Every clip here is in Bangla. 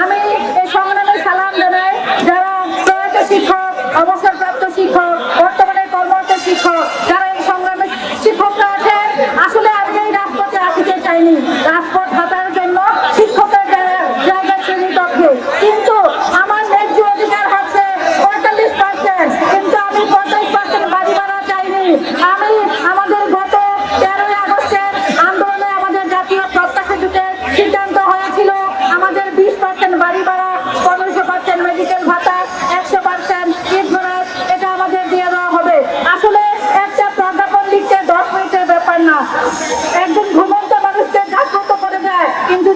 আমি এই সংগ্রামে সালাম জানাই যারা প্রয়াত শিক্ষক, অবসরপ্রাপ্ত শিক্ষক, বর্তমানে কর্মরত শিক্ষক, যারা এই সংগ্রামে শিক্ষকরা আছেন, আসলে আমি এই রাজপথে আসতে চাইনি। রাজপথ হাতার দশ মিনিটের ব্যাপার না। একজন ঘুমন্ত মানুষকে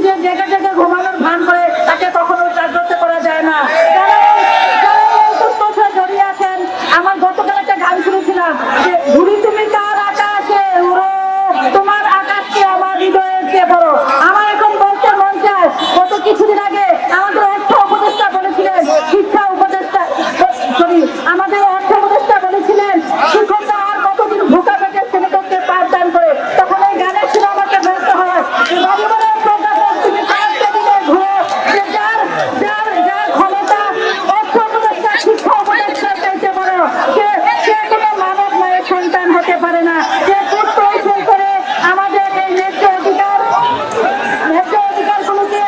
যে জেগে জেগে ঘুমানোর ভান করে, তাকে কখনো জাগ্রত করা যায় না। আমার থাকতে পারে না। যে ফুড ক্রাইসিস করে আমাদের এই ন্যায্য অধিকার ন্যায্য অধিকারগুলোকে